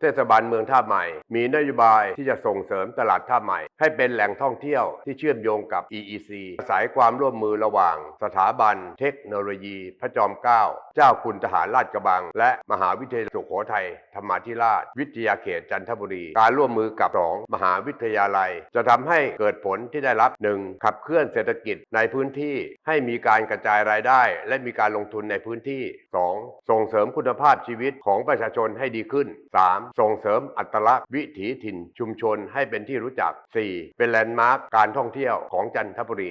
เทศบาลเมืองท่าใหม่ มีนโยบายที่จะส่งเสริมตลาดท่าใหม่ ให้เป็นแหล่งท่องเที่ยวที่เชื่อมโยงกับ EEC อาศัยความร่วมมือระหว่าง สถาบัน เทคโนโลยี พระจอมเกล้าเจ้าคุณทหารราชกระบัง และมหาวิทยาลัยสุโขทัยธรรมาธิราช วิทยาเขตจันทบุรี การร่วมมือกับ2มหาวิทยาลัย จะทำให้เกิดผลที่ได้รับ 1. ขับเคลื่อนเศรษฐกิจในพื้นที่ให้มีการกระจายรายได้ และมีการลงทุนในพื้นที่ 2. ส่งเสริมคุณภาพชีวิตของประชาชนให้ดีขึ้น 3. ส่งเสริมอัตลักษณ์วิถีถิ่นชุมชนให้เป็นที่รู้จัก 4. เป็นแลนด์มาร์คการท่องเที่ยวของจันทบุรี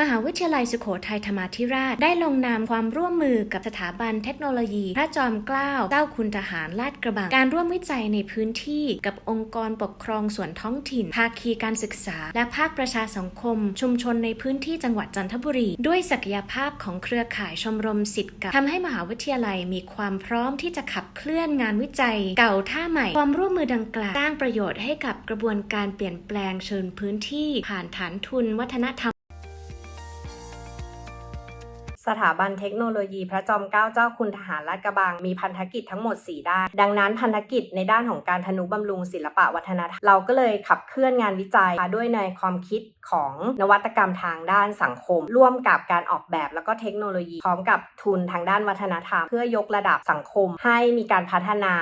มหาวิทยาลัยสุโขทัยธรรมาธิราช ได้ลงนามความร่วมมือกับสถาบันเทคโนโลยี พระจอมเกล้าเจ้าคุณทหารลาดกระบัง การร่วมวิจัยในพื้นที่กับองค์กรปกครองส่วนท้องถิ่น ภาคีการศึกษา และภาคประชาสังคม ชุมชนในพื้นที่จังหวัดจันทบุรี ด้วยศักยภาพของเครือข่ายชมรมสิทธิ์เกับทำให้มหาวิทยาลัยมีความพร้อมที่จะขับเคลื่อนงานวิจัย เก่าท่าใหม่ ความร่วมมือดังกล่าวสร้างประโยชน์ให้กับกระบวนการเปลี่ยนแปลงเชิญพื้นที่ ผ่านฐานทุนวัฒนธรรม สถาบันเทคโนโลยีพระจอมเกล้าเจ้าคุณทหารลาดกระบัง มีพันธกิจทั้งหมด 4 ด้าน ดังนั้นพันธกิจในด้านของการทนุบำรุงศิลปะวัฒนธรรม เราก็เลยขับเคลื่อนงานวิจัยด้วยในความคิดของนวัตกรรมทางด้านสังคม ร่วมกับการออกแบบแล้วก็เทคโนโลยี พร้อมกับทุนทางด้านวัฒนธรรม เพื่อยกระดับสังคมให้มีการพัฒนา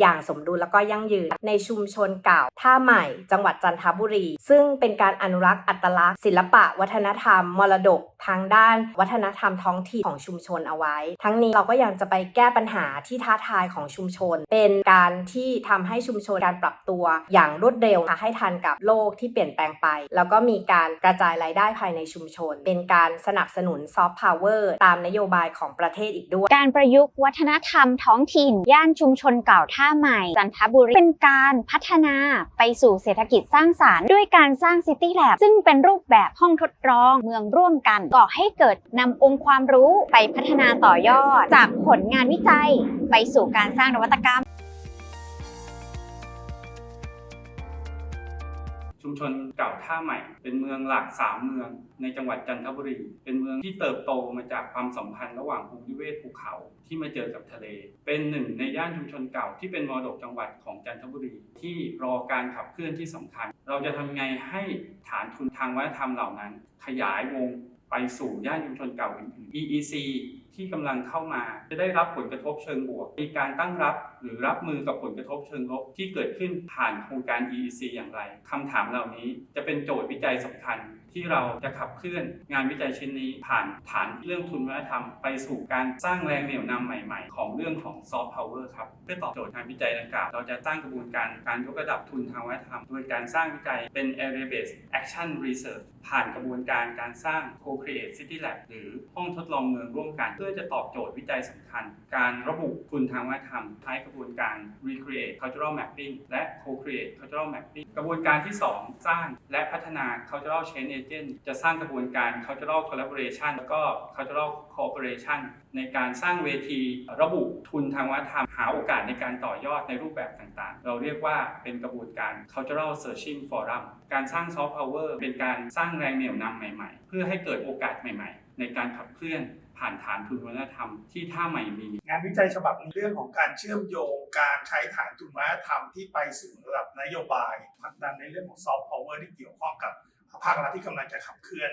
อย่างสมดุลแล้วก็ยั่งยืนในชุมชนเก่าท่าใหม่จังหวัดจันทบุรี ซึ่งเป็นการอนุรักษ์อัตลักษณ์ ศิลปะ วัฒนธรรม มรดกทางด้าน วัฒนธรรมท้องถิ่นของชุมชนเอาไว้ ทั้งนี้เราก็ยังจะไปแก้ปัญหาที่ท้าทายของชุมชน เป็นการที่ทำให้ชุมชนการปรับตัวอย่างรวดเร็วค่ะให้ทันกับโลกที่เปลี่ยนแปลงไป แล้วก็มีการกระจายรายได้ภายในชุมชน เป็นการสนับสนุนซอฟต์พาวเวอร์ตามนโยบายของประเทศอีกด้วย การประยุกต์วัฒนธรรมท้องถิ่น ย่านชุมชนเก่าท่าใหม่จันทบุรี เป็นการพัฒนาไปสู่เศรษฐกิจสร้างสารรค์ ด้วยการสร้างซิตี้แลบซึ่งเป็นรูปแบบห้องทดลองเมืองร่วมกันก่อให้เกิดนำองค์ความรู้ไปพัฒนาต่อยอด จากผลงานวิจัย ไปสู่การสร้างนวัตกรรม ชุมชนเก่าท่าใหม่ เป็นเมืองหลักสามเมือง ในจังหวัดจันทบุรี เป็นเมืองที่เติบโตมาจากความสัมพันธ์ระหว่างภูมิเวศภูเขาที่มาเจอกับทะเล เป็นหนึ่งในย่านชุมชนเก่าที่เป็นมรดกจังหวัดของจันทบุรี ที่รอการขับเคลื่อนที่สำคัญ เราจะทำไงให้ฐานทุนทางวัฒนธรรมเหล่านั้น ขยายวงไปสู่ย่านชุมชนเก่าอื่นๆ EEC ที่กำลังเข้ามา จะได้รับผลกระทบเชิงบวก มีการตั้งรับหรือรับมือกับผลกระทบเชิงลบที่เกิดขึ้นผ่านโครงการ EEC อย่างไรคำถามเหล่านี้จะเป็นโจทย์วิจัยสำคัญที่เราจะขับเคลื่อนงานวิจัยชิ้นนี้ผ่านฐานเรื่องทุนวัฒนธรรมไปสู่การสร้างแรงเหนี่ยวนำใหม่ๆ ของเรื่องของซอฟต์พาวเวอร์ครับ เพื่อตอบโจทย์งานวิจัยดังกล่าว เราจะตั้งกระบวนการการยกระดับทุนทางวัฒนธรรม โดยการสร้างวิจัยเป็น area based action research ผ่านกระบวนการการสร้าง co-create city lab หรือห้องทดลองเมืองร่วมกันพื่อจะตอบโจทย์วิจัยสำคัญ การระบุคุณทางวัฒนธรรมใช้กระบวนการ recreate cultural mapping และ co-create cultural mapping กระบวนการที่ 2 สร้างและพัฒนา cultural change agent จะสร้างกระบวนการ cultural collaboration แล้วก็ cultural cooperation ในการสร้างเวทีระบุทุนทางวัฒนธรรม หาโอกาสในการต่อยอดในรูปแบบต่างๆ เราเรียกว่าเป็นกระบวนการ cultural searching forum การสร้าง soft power เป็นการสร้างแรงเหนี่ยวนำใหม่ๆ เพื่อให้เกิดโอกาสใหม่ๆ ในการขับเคลื่อนผ่านฐานทุนวัฒนธรรมที่ท่าใหม่มี งานวิจัยฉบับนี้เรื่องของการเชื่อมโยงการใช้ฐานทุนวัฒนธรรมที่ไปสู่ระดับนโยบายผลักดันในเรื่องของซอฟต์พาวเวอร์ที่เกี่ยวข้องกับภาครัฐที่กำลังจะขับเคลื่อน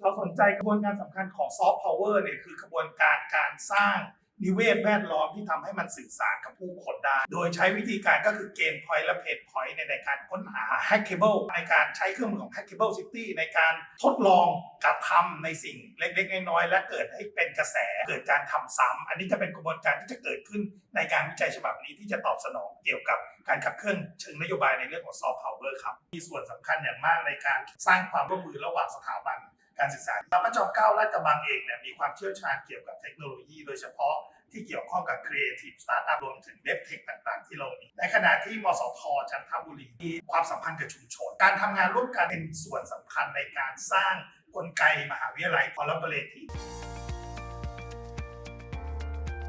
เราสนใจกระบวนการสำคัญของซอฟต์พาวเวอร์เนี่ยคือกระบวนการการสร้าง นิเวศแวดล้อมที่ทำให้มันสื่อสารกับผู้คนได้ โดยใช้วิธีการก็คือเกณฑ์พอยต์และเพจพอยต์ในการค้นหา hackable ในการใช้เครื่องมือของ hackable city ในการทดลองกระทำในสิ่งเล็กๆ น้อยๆ และเกิดให้เป็นกระแส เกิดการทำซ้ำอันนี้จะเป็นกระบวนการที่จะเกิดขึ้นในการวิจัยฉบับนี้ที่จะตอบสนองเกี่ยวกับการขับเคลื่อนเชิงนโยบายในเรื่องของ soft power ครับ มีส่วนสำคัญอย่างมากในการสร้างความร่วมมือระหว่างสถาบัน การศึกษาพระจอมเกล้าลาชกระบังเองเนี่ยมีความเชี่ยวชาญเกี่ยวกับเทคโนโลยี โดยเฉพาะที่เกี่ยวข้องกับ Creative Startup รวมถึงเว็บเทคต่างๆ ที่เรามี ในขณะที่มสทจันทบุรีมีความสัมพันธ์กับชุมชน การทำงานร่วมกันเป็นส่วนสำคัญในการสร้างกลไกมหาวิทยาลัย collaborative